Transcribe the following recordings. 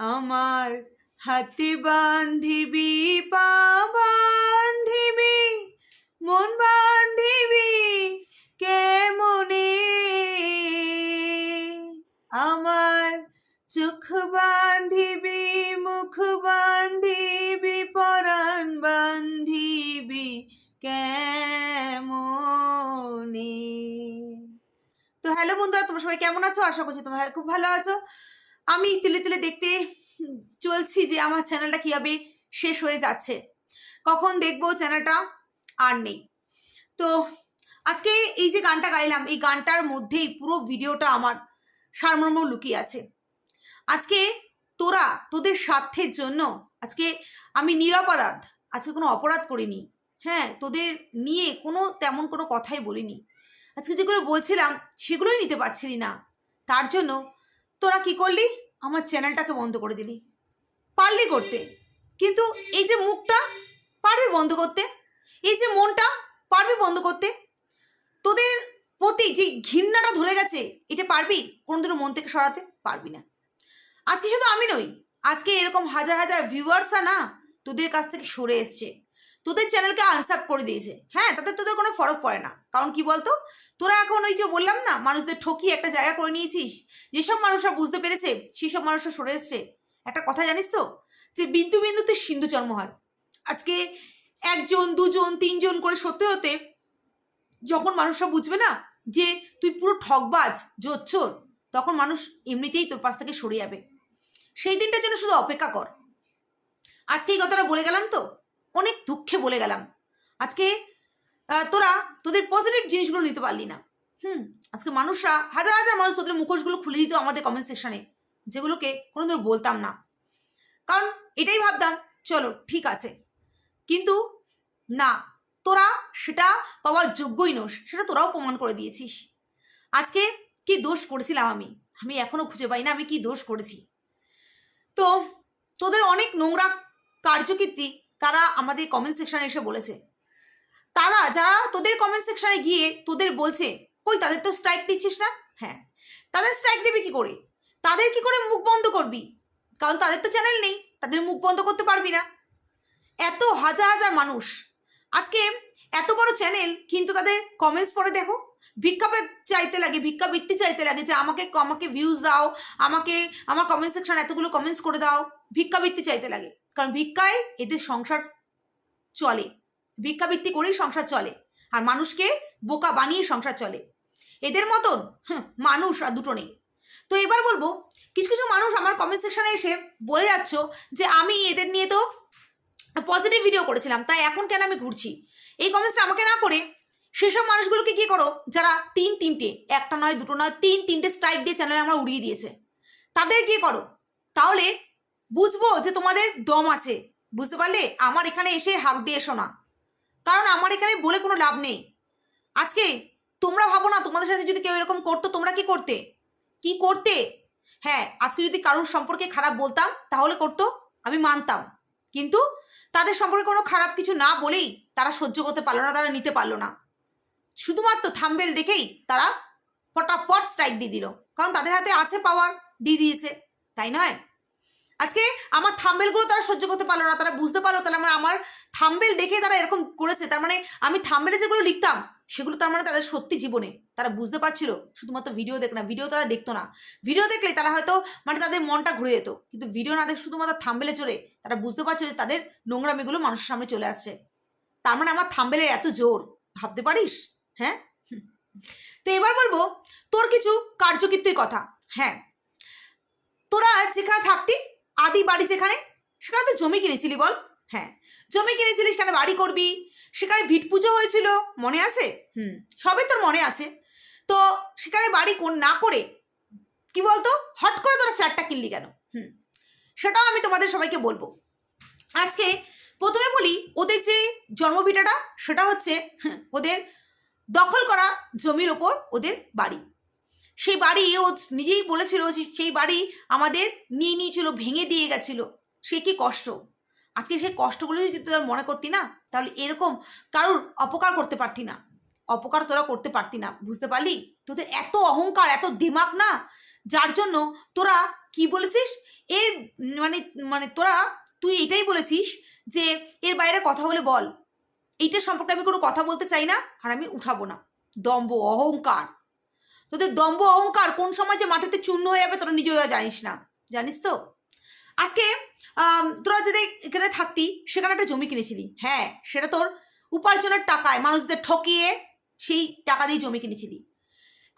আমার হাতে বান্ধিবি, পা বান্ধিবি, মন বান্ধিবি কেমনে আমার চোখ বান্ধিবি, মুখ বান্ধিবি, পরাণ বান্ধিবি কেমনে তো হ্যালো বন্ধুরা, তোমরা সবাই কেমন আছো? আশা করছি তোমরা খুব ভালো আছো। আমি তিলে তিলে দেখতে চলছি যে আমার চ্যানেলটা কীভাবে শেষ হয়ে যাচ্ছে। কখন দেখব চ্যানেলটা আর নেই। তো আজকে এই যে গানটা গাইলাম, এই গানটার মধ্যেই পুরো ভিডিওটা আমার সারমর্ম লুকিয়ে আছে। আজকে তোরা তোদের স্বার্থের জন্য, আজকে আমি নিরপরাধ আজকে কোনো অপরাধ করিনি। হ্যাঁ তোদের নিয়ে কোনো তেমন কোনো কথাই বলিনি। আজকে যেগুলো বলছিলাম, সেগুলোই নিতে পারছিলি না। তার জন্য তোরা কি করলি? আমার চ্যানেলটাকে বন্ধ করে দিলি। পারলি করতে। কিন্তু এই যে মুখটা, পারবি বন্ধ করতে? এই যে মনটা, পারবি বন্ধ করতে? তোদের প্রতি যে ঘৃণাটা ধরে গেছে, এটা পারবি? কোনোদিনও মন থেকে সরাতে পারবি না। আজকে শুধু আমি নই, আজকে এরকম হাজার হাজার ভিউয়ার্সরা না, তোদের কাছ থেকে সরে এসছে। তোদের চ্যানেলকে আনসাপ করে দিয়েছে। হ্যাঁ তাতে তোদের কোনো ফরক পড়ে না। কারণ কি বলতো? তোরা এখন ওই যে বললাম না, মানুষদের ঠকিয়ে একটা জায়গা করে নিয়েছিস। যেসব মানুষরা বুঝতে পেরেছে, সেসব মানুষরা সরে এসছে। একটা কথা জানিস তো? যে বিন্দু বিন্দুতে সিন্ধু জন্ম হয়। আজকে একজন, দুজন, তিনজন করে সত্যি হতে যখন মানুষরা বুঝবে না যে তুই পুরো ঠকবাজ জোচ্চোর তখন মানুষ এমনিতেই তোর পাশ থেকে সরে যাবে। সেই দিনটার জন্য শুধু অপেক্ষা কর। আজকে এই কথাটা বলে গেলাম তো? অনেক দুঃখে বলে গেলাম। আজকে তোরা তোদের পজিটিভ জিনিসগুলো নিতে পারলি না। হুম, আজকে মানুষরা, হাজার হাজার মানুষ তোদের মুখোশগুলো খুলে দিত আমাদের কমেন্ট সেকশনে যেগুলোকে কোনোদিন বলতাম না। কারণ এটাই ভাবতাম, চলো, ঠিক আছে। কিন্তু না, তোরা সেটা পাওয়ার যোগ্যই নোস, সেটা তোরাও প্রমাণ করে দিয়েছিস। আজকে কি দোষ করেছিলাম আমি? আমি এখনও খুঁজে পাই না আমি কি দোষ করেছি। তো তোদের অনেক নোংরা কার্যকীর্তি তারা আমাদের কমেন্ট সেকশনে এসে বলেছে। তারা, যারা তোদের কমেন্ট সেকশনে গিয়ে তোদের বলছে, কই, তাদের তো স্ট্রাইক দিচ্ছিস না? হ্যাঁ। তাদের স্ট্রাইক দেবে কি করে? তাদের কি করে মুখ বন্ধ করবি? কারণ তাদের তো চ্যানেল নেই, তাদের মুখ বন্ধ করতে পারবি না। এত হাজার হাজার মানুষ। আজকে এত বড় চ্যানেল কিন্তু তাদের কমেন্টস পরে দেখো। ভিক্ষা চাইতে লাগে, ভিক্ষা বৃত্তি চাইতে লাগে যে আমাকে আমাকে ভিউজ দাও, আমাকে, আমার কমেন্ট সেকশন এতগুলো কমেন্টস করে দাও ভিক্ষাবৃত্তি চাইতে লাগে। কারণ ভিক্ষায় এদের সংসার চলে ভিক্ষাবৃত্তি করেই সংসার চলে, আর মানুষকে বোকা বানিয়ে সংসার চলে। এদের মতন মানুষ আর দুটো নেই। তো এবার বলব, কিছু কিছু মানুষ আমার কমেন্ট সেকশনে এসে বলে যাচ্ছ যে আমি এদের নিয়ে তো পজিটিভ ভিডিও করেছিলাম, তাই এখন কেন আমি ঘুরছি? এই কমেন্টসটা আমাকে না করে সেসব মানুষগুলোকে কি করো? যারা তিন তিনটে, একটা নয়, দুটো নয়, তিন তিনটে স্ট্রাইক দিয়ে চ্যানেল আমরা উড়িয়ে দিয়েছে। তাদের কি করো? তাহলে বুঝব যে তোমাদের দম আছে। বুঝতে পারলে? আমার এখানে এসে হাক দিয়ে এসো না। কারণ আমার এখানে বলে কোনো লাভ নেই। আজকে তোমরা ভাবো না, তোমাদের সাথে যদি কেউ এরকম করতো, তোমরা কি করতে? কি করতে? হ্যাঁ আজকে যদি কারোর সম্পর্কে খারাপ বলতাম, তাহলে করতো, আমি মানতাম। কিন্তু তাদের সম্পর্কে কোনো খারাপ কিছু না বলেই তারা সহ্য করতে পারল না, তারা নিতে পারল না। শুধুমাত্র থাম্বেল দেখেই তারা ফটাফট স্ট্রাইক দিয়ে দিল। কারণ তাদের হাতে আছে পাওয়ার দিয়ে দিয়েছে, তাই নয়? আজকে আমার থাম্বেলগুলো তারা সহ্য করতে পারল না, তারা বুঝতে পারল তাহলে আমার আমার থাম্বেল দেখে তারা এরকম করেছে। তার মানে আমি থাম্বেলে যেগুলো লিখতাম, সেগুলো তার মানে তাদের সত্যি জীবনে তারা বুঝতে পারছিল, শুধুমাত্র ভিডিও দেখ না ভিডিও তারা দেখতো না। ভিডিও দেখলে তারা হয়তো মানে তাদের মনটা ঘুরে যেত, কিন্তু ভিডিও না দেখে শুধুমাত্র থাম্বেলে চলে, তারা বুঝতে পারছে যে তাদের নোংরামিগুলো মানুষের সামনে চলে আসছে। তার মানে আমার থাম্বেলের এত জোর, ভাবতে পারিস? হ্যাঁ। তো এবার বলব, তোর কিছু কার্যকীর্তির কথা। হ্যাঁ। তোরা যেখানে থাকতি, আদি বাড়ি যেখানে, সেখানে তো জমি কিনেছিলি বল। হ্যাঁ। জমি কিনেছিলি সেখানে বাড়ি করবি। সেখানে ভিট পুজো হয়েছিল, মনে আছে? হুম। সবই তোর মনে আছে। তো সেখানে বাড়ি না করে, কি বলতো, হট করে তোরা ফ্ল্যাটটা কিনলি কেন? হুম। সেটাও আমি তোমাদের সবাইকে বলব। আজকে প্রথমে বলি, ওদের যে জন্মভিটাটা, সেটা হচ্ছে, ওদের দখল করা জমির ওপর ওদের বাড়ি। সেই বাড়ি ও নিজেই বলেছিল যে সেই বাড়ি আমাদের নিয়ে নিয়েছিল, ভেঙে দিয়ে গেছিল। সে কি কষ্ট? আজকে সেই কষ্টগুলো যদি তোরা মনে করতি না, তাহলে এরকম কারোর অপকার করতে পারতি না। অপকার তোরা করতে পারতি না, বুঝতে পারলি? তোদের এত অহংকার, এত দিমাগ না? যার জন্য তোরা কি বলেছিস? এর মানে মানে তোরা, তুই এটাই বলেছিস যে এর বাইরে কথা হলে বল। এইটার সম্পর্কে আমি কোনো কথা বলতে চাই না, আর আমি উঠাবো না। দম্ভ অহংকার। তোদের দম্ব অহংকার কোন সময় যে মাটিতে চূর্ণ হয়ে যাবে তোরা নিজেও জানিস না। জানিস তো? আজকে তোরা যদি এখানে থাকতি, সেখানে একটা জমি কিনেছিলি। হ্যাঁ সেটা তোর উপার্জনের টাকায় মানুষদের ঠকিয়ে সেই টাকা দিয়ে জমি কিনেছিলি।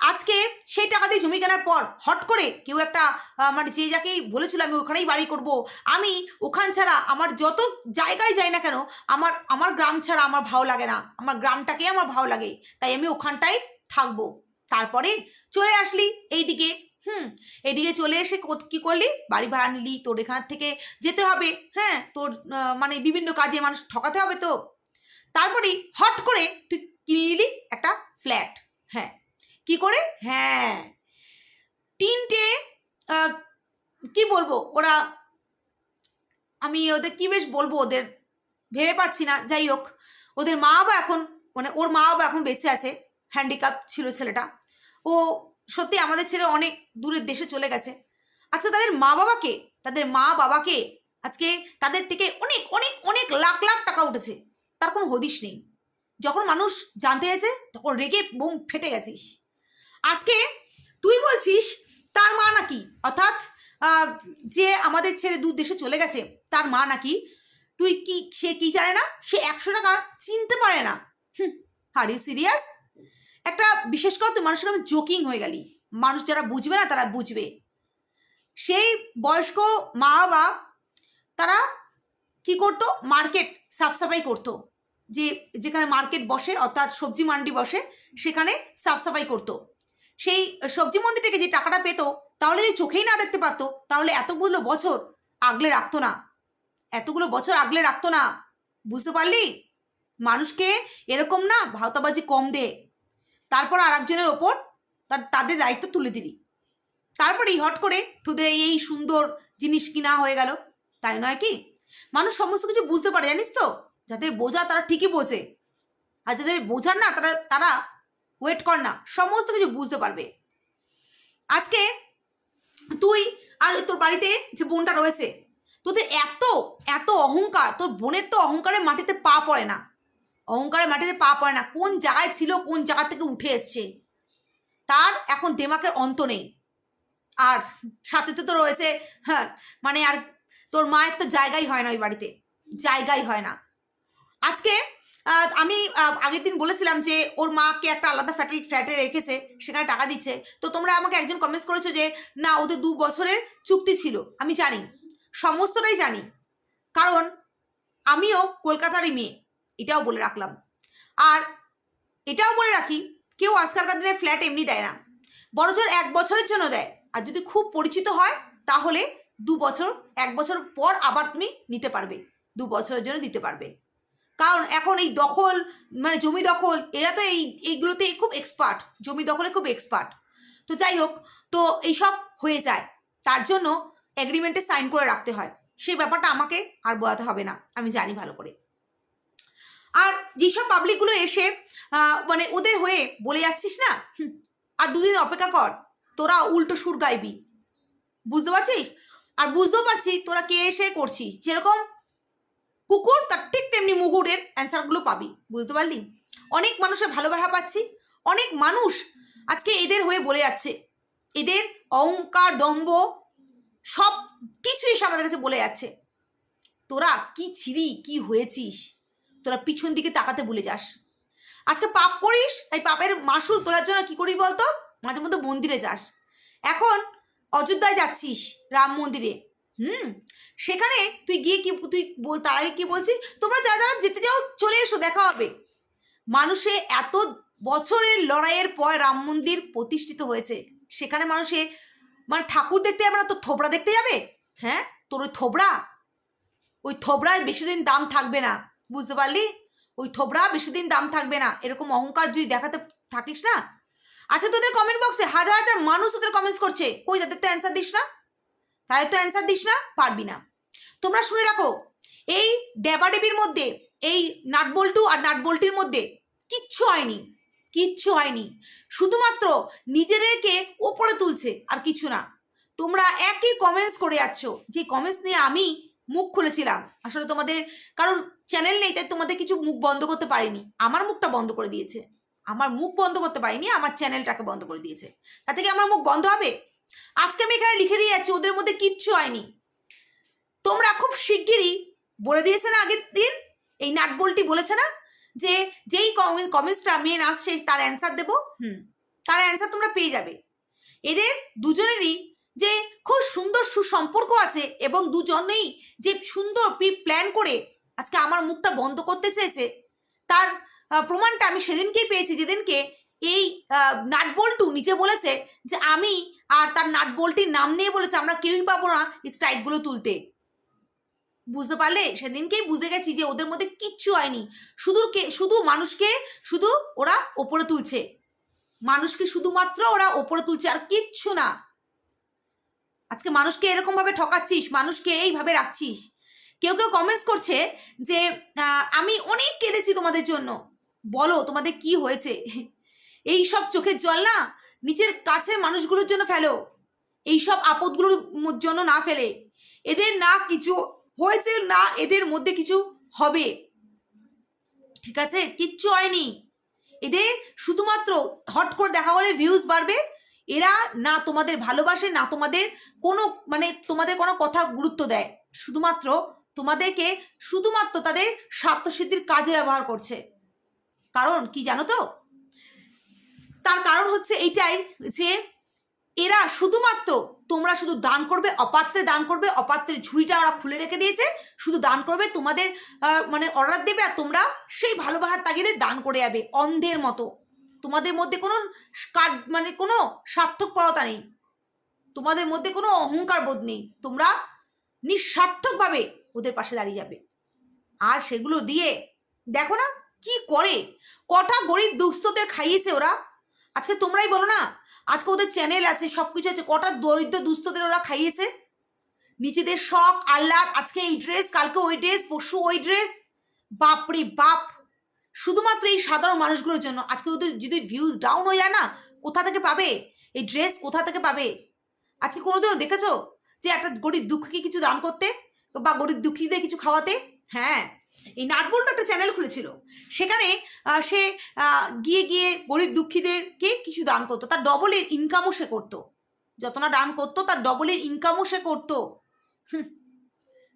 আজকে সেই টাকা দিয়ে জমি কেনার পর হট করে কেউ একটা আহ, মানে যে যাকেই বলেছিল আমি ওখানেই বাড়ি করব। আমি ওখান ছাড়া আমার যত জায়গায় যাই না কেন আমার আমার গ্রাম ছাড়া আমার ভালো লাগে না। আমার গ্রামটাকেই আমার ভালো লাগে। তাই আমি ওখানটাই থাকব। তারপরে চলে আসলি এইদিকে। হুম এদিকে চলে এসে কো- কি করলি? বাড়ি ভাড়া নিলি। তোর এখান থেকে যেতে হবে। হ্যাঁ তোর মানে বিভিন্ন কাজে মানুষ ঠকাতে হবে তো। তারপরে হট করে তুই কিনে নিলি একটা ফ্ল্যাট হ্যাঁ কি করে? হ্যাঁ। তিনটে কি বলব? ওরা, আমি ওদের কি বেশ বলব? ওদের ভেবে পাচ্ছি না। যাই হোক, ওদের মা বাবা এখন মানে ওর মা বাবা এখন বেঁচে আছে। হ্যান্ডিক্যাপ ছিল ছেলেটা। ও সত্যি আমাদের ছেলে অনেক দূরের দেশে চলে গেছে। আজকে তাদের মা বাবাকে তাদের মা বাবাকে আজকে তাদের থেকে অনেক অনেক অনেক লাখ লাখ টাকা উঠেছে। তার কোনো হদিশ নেই। যখন মানুষ জানতে গেছে তখন রেগে বোম ফেটে গেছিস। আজকে তুই বলছিস তার মা নাকি? অর্থাৎ যে আমাদের ছেলে দূর দেশে চলে গেছে, তার মা নাকি? তুই কি, সে কি জানে না? সে একশো টাকা চিনতে পারে না। আর ইউ সিরিয়াস একটা বিশেষ করে তুই মানুষের আমি জোকিং হয়ে গেলি। মানুষ যারা বুঝবে না, তারা বুঝবে। সেই বয়স্ক মা বাবা তারা কি করতো? মার্কেট সাফ সাফাই করতো। যে, যেখানে মার্কেট বসে, অর্থাৎ সবজি মান্ডি বসে, সেখানে সাফ সাফাই করতো। সেই সবজি মন্ডি থেকে যে টাকাটা পেতো, তাহলে যদি চোখেই না দেখতে পারতো, তাহলে এতগুলো বছর আগলে রাখতো না। এতগুলো বছর আগলে রাখতো না। বুঝতে পারলি? মানুষকে এরকম না ভাওতাবাজি কম দে। তারপর আর একজনের ওপর তাদের দায়িত্ব তুলে দিলি। তারপরেই হট করে তোদের এই সুন্দর জিনিস কিনা হয়ে গেল। তাই নয় কি? মানুষ সমস্ত কিছু বুঝতে পারে, জানিস তো? যাদের বোঝা তারা ঠিকই বোঝে। আর যাদের বোঝার না, তারা তারা ওয়েট কর না, সমস্ত কিছু বুঝতে পারবে। আজকে তুই আর তোর বাড়িতে যে বোনটা রয়েছে, তোদের এত এত অহংকার, তোর বোনের তো অহংকারে মাটিতে পা পড়ে না। অহংকারে মাটিতে পা পড়ে না, কোন জায়গায় ছিল, কোন জায়গা থেকে উঠে এসছে। তার এখন দেমাকের অন্ত নেই। আর সাথে তো রয়েছে হ্যাঁ মানে আর তোর মায়ের তো জায়গাই হয় না ওই বাড়িতে, জায়গাই হয় না। আজকে আমি আগের দিন বলেছিলাম যে ওর মাকে একটা আলাদা ফ্ল্যাটে ফ্ল্যাটে রেখেছে, সেখানে টাকা দিচ্ছে। তো তোমরা আমাকে একজন কমেন্টস করেছ যে, না, ওদের দু বছরের চুক্তি ছিল, আমি জানি। সমস্তটাই জানি। কারণ আমিও কলকাতারই মেয়ে, এটাও বলে রাখলাম। আর এটাও বলে রাখি, কেউ আজকালকার দিনে ফ্ল্যাট এমনি দেয় না। বড়জোর এক বছরের জন্য দেয়। আর যদি খুব পরিচিত হয়, তাহলে দু বছর, এক বছর পর আবার তুমি নিতে পারবে। দু বছরের জন্য দিতে পারবে। কারণ এখন এই দখল মানে জমি দখল, এরা তো এই, এইগুলোতে খুব এক্সপার্ট জমি দখলে খুব এক্সপার্ট তো যাই হোক, তো এইসব হয়ে যায়। তার জন্য এগ্রিমেন্টে সাইন করে রাখতে হয়। সেই ব্যাপারটা আমাকে আর বোঝাতে হবে না, আমি জানি ভালো করে। আর যেসব পাবলিকগুলো এসে মানে ওদের হয়ে বলে যাচ্ছিস না? আর দুদিন অপেক্ষা কর, তোরা উল্টো সুর গাইবি। বুঝতে পারছিস? আর বুঝতেও পারছি তোরা কে এসে করছিস। যেরকম কুকুর তার ঠিক তেমনি মুগুরের অ্যান্সারগুলো পাবি, বুঝতে পারলি? অনেক মানুষের ভালোবাসা পাচ্ছি, অনেক মানুষ আজকে এদের হয়ে বলে যাচ্ছে, এদের অহংকার, দম্ভ, সব কিছু এসে আমাদের কাছে বলে যাচ্ছে। তোরা কি ছিলি, কি হয়েছিস? তোরা পিছন দিকে তাকাতে ভুলে যাস। আজকে পাপ করিস, তাই পাপের মাসুল তোলার জন্য কি করি বলতো? মাঝে মধ্যে মন্দিরে যাস। এখন অযোধ্যায় যাচ্ছিস, রাম মন্দিরে। হুম, সেখানে তুই গিয়ে কি, তুই তার আগে কি বলছিস? তোমরা যা যারা যেতে যাও, চলে এসো, দেখা হবে। মানুষে এত বছরের লড়াইয়ের পর রাম মন্দির প্রতিষ্ঠিত হয়েছে। সেখানে মানুষে মানে ঠাকুর দেখতে যাবে না তো থোবড়া দেখতে যাবে? হ্যাঁ? তোর ওই থোবড়া ওই থোবড়ায় বেশি দিন দাম থাকবে না। বুঝতে পারলি? ওই থোবড়া বেশি দিন দাম থাকবে না। এরকম অহংকার যদি দেখাতে থাকিস না? আচ্ছা তোদের কমেন্ট বক্সে হাজার হাজার মানুষ তোদের কমেন্টস করছে। কই, তাদের তো অ্যান্সার দিস না? তাই তো অ্যান্সার দিস না, পারবি না। তোমরা শুনে রাখো, এই ডেবাডেবির মধ্যে, এই নাটবল্টু আর নাটবল্টির মধ্যে কিচ্ছু হয়নি কিচ্ছু হয়নি। শুধুমাত্র নিজেদেরকে ওপরে তুলছে আর কিছু না। তোমরা একই কমেন্টস করে যাচ্ছ, যে কমেন্টস নিয়ে আমি মুখ খুলেছিলাম। আসলে তোমাদের কারোর চ্যানেল নেই, তাই তোমাদের কিছু মুখ বন্ধ করতে পারিনি। আমার মুখটা বন্ধ করে দিয়েছে। আমার মুখ বন্ধ করতে পারিনি, আমার চ্যানেলটাকে বন্ধ করে দিয়েছে। তা থেকে আমার মুখ বন্ধ হবে? আজকে আমি এখানে লিখে দিয়ে যাচ্ছি ওদের মধ্যে কিচ্ছু হয়নি। তোমরা খুব শিগগিরই বলে দিয়েছে না আগের দিন এই নাটবল্টি বলেছে না যে যেই কমেন্টসটা মেন আসছে তার অ্যান্সার দেবো। হুম। তার অ্যান্সার তোমরা পেয়ে যাবে। এদের দুজনেরই যে খুব সুন্দর সুসম্পর্ক আছে এবং দুজনেই যে সুন্দর প্রি প্ল্যান করে আজকে আমার মুখটা বন্ধ করতে চেয়েছে তার প্রমাণটা আমি সেদিনকেই পেয়েছি যেদিনকে এই নাটবল্টু নিজে বলেছে যে আমি আর তার নাটবল্টির নাম নিয়ে বলেছে, আমরা কেউই পাবো না স্ট্রাইকগুলো তুলতে। বুঝতে পারলে? সেদিনকেই বুঝে গেছি যে ওদের মধ্যে কিচ্ছু হয়নি। শুধু কে, শুধু মানুষকে, শুধু ওরা ওপরে তুলছে। মানুষকে শুধুমাত্র ওরা ওপরে তুলছে আর কিচ্ছু না। আজকে মানুষকে এরকম ভাবে ঠকাচ্ছিস, মানুষকে এইভাবে রাখছিস। কেউ কেউ কমেন্টস করছে যে আমি অনেক কেঁদেছি তোমাদের জন্য। বলো তোমাদের কি হয়েছে? এই সব চোখের জল না নিজের কাছে মানুষগুলোর জন্য ফেলো। এই সব আপদগুলোর জন্য না ফেলে। এদের না কিছু হয়েছে, না এদের মধ্যে কিছু হবে। ঠিক আছে? কিচ্ছু হয়নি। এদের শুধুমাত্র হট করে দেখা গেলে ভিউজ বাড়বে। এরা না তোমাদের ভালোবাসে, না তোমাদের কোনো মানে তোমাদের কোনো কথা গুরুত্ব দেয়। শুধুমাত্র তোমাদেরকে শুধুমাত্র তাদের স্বার্থসিদ্ধির কাজে ব্যবহার করছে। কারণ কি জানো তো? তার কারণ হচ্ছে এইটাই যে এরা শুধুমাত্র তোমরা শুধু দান করবে, অপাত্রে দান করবে, অপাত্রের ঝুড়িটা ওরা খুলে রেখে দিয়েছে, শুধু দান করবে, তোমাদের মানে অর্ডার দেবে আর তোমরা সেই ভালোবাসার তাগিদে দান করে যাবে অন্ধের মতো। তোমাদের মধ্যে কোনো কাজ মানে কোনো স্বার্থকপরতা নেই। তোমাদের মধ্যে কোনো অহংকার বোধ নেই। তোমরা নিঃস্বার্থকভাবে ওদের পাশে দাঁড়িয়ে যাবে। আর সেগুলো দিয়ে দেখো না কি করে? কটা গরিব দুস্থদের খাইয়েছে ওরা। আজকে তোমরাই বলো না? আজকে ওদের চ্যানেল আছে সব কিছু আছে, কটা দরিদ্র দুস্থদের ওরা খাইয়েছে? নিজেদের শখ, আহ্লাদ, আজকে এই ড্রেস কালকে ওই ড্রেস পরশু ওই ড্রেস বাপরে বাপ! শুধুমাত্র এই সাধারণ মানুষগুলোর জন্য। আজকে ওদের যদি ভিউজ ডাউন হয়ে যায় না, কোথা থেকে পাবে? এই ড্রেস কোথা থেকে পাবে? আজকে কোনোদিনও দেখেছ? যে একটা গরিব দুঃখীকে কিছু দান করতে বা গরিব দুঃখীদের কিছু খাওয়াতে? হ্যাঁ। এই নাটবল্টু একটা চ্যানেল খুলেছিল। সেখানে সে গিয়ে গিয়ে গরিব দুঃখীদেরকে কিছু দান করতো। তার ডবলের ইনকামও সে করতো। যত না দান করতো, তার ডবলের ইনকামও সে করতো।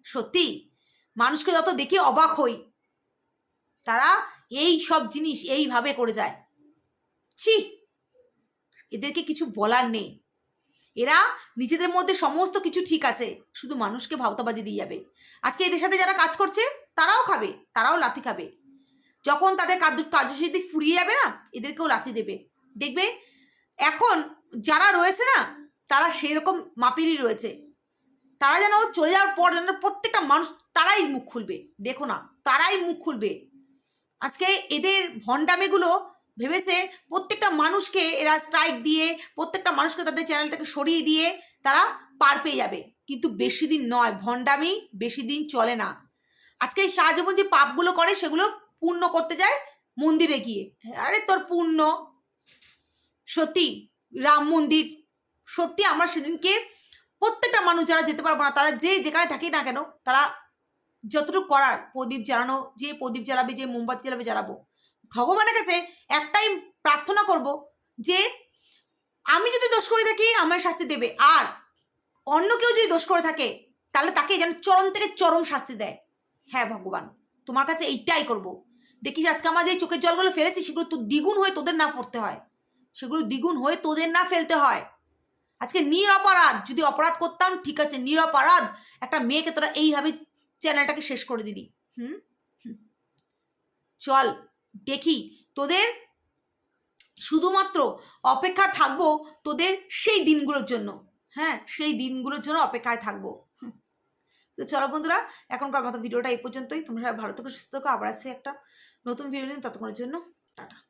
সত্যি, মানুষকে যত দেখে অবাক হই, তারা এই সব জিনিস এইভাবে করে যায়। ছি! এদেরকে কিছু বলার নেই। এরা নিজেদের মধ্যে সমস্ত কিছু ঠিক আছে, শুধু মানুষকে ভাওতাবাজি দিয়ে যাবে। আজকে এদের সাথে যারা কাজ করছে, তারাও খাবে, তারাও লাথি খাবে। যখন তাদের কাজ কার্যসিদ্ধি ফুরিয়ে যাবে না, এদেরকেও লাথি দেবে। দেখবে, এখন যারা রয়েছে না, তারা সেরকম মাপিরই রয়েছে। তারা যেন চলে যাওয়ার পর যেন প্রত্যেকটা মানুষ তারাই মুখ খুলবে। দেখো না, তারাই মুখ খুলবে। আজকে এদের ভণ্ডামেগুলো ভেবেছে প্রত্যেকটা মানুষকে এরা স্ট্রাইক দিয়ে, প্রত্যেকটা মানুষকে তাদের চ্যানেল থেকে সরিয়ে দিয়ে তারা পার পেয়ে যাবে। কিন্তু বেশি দিন নয়, ভণ্ডামি বেশি দিন চলে না। আজকে এই শাহজীবন যে পাপগুলো করে সেগুলো পূর্ণ করতে যায় মন্দিরে গিয়ে। আরে তোর পূর্ণ। সত্যি, রাম মন্দির। সত্যি আমরা সেদিনকে প্রত্যেকটা মানুষ যারা যেতে পারব না, তারা যে যেখানে থাকি না কেন, তারা যতটুকু করার প্রদীপ জ্বালানো, যে প্রদীপ জ্বালাবে, যে মোমবাতি জ্বালাবে, জ্বালাবো। ভগবানের কাছে একটাই প্রার্থনা করব যে আমি যদি দোষ করে থাকি আমার শাস্তি দেবে। আর অন্য কেউ যদি দোষ করে থাকে, তাহলে তাকে যেন চরম থেকে চরম শাস্তি দেয়। হ্যাঁ ভগবান, তোমার কাছে এইটাই করব। দেখিস আজকে আমার যে চোখের জলগুলো ফেলেছি, সেগুলো তো দ্বিগুণ হয়ে তোদের না পড়তে হয়। সেগুলো দ্বিগুণ হয়ে তোদের না ফেলতে হয়। আজকে নিরপরাধ, যদি অপরাধ করতাম, ঠিক আছে, নিরপরাধ। একটা মেয়েকে তোরা এইভাবে চ্যানেলটাকে শেষ করে দিলি। হুম? হুম। চল। দেখি, তোদের শুধুমাত্র অপেক্ষা থাকব তোদের সেই দিনগুলোর জন্য। হ্যাঁ সেই দিনগুলোর জন্য অপেক্ষায় থাকব। তো চলো বন্ধুরা, এখনকার মতো ভিডিওটা এই পর্যন্তই। তোমরা ভালো থেকো, সুস্থ থাকো। আবার আসছে একটা নতুন ভিডিও নিয়ে। ততক্ষণের জন্য টাটা।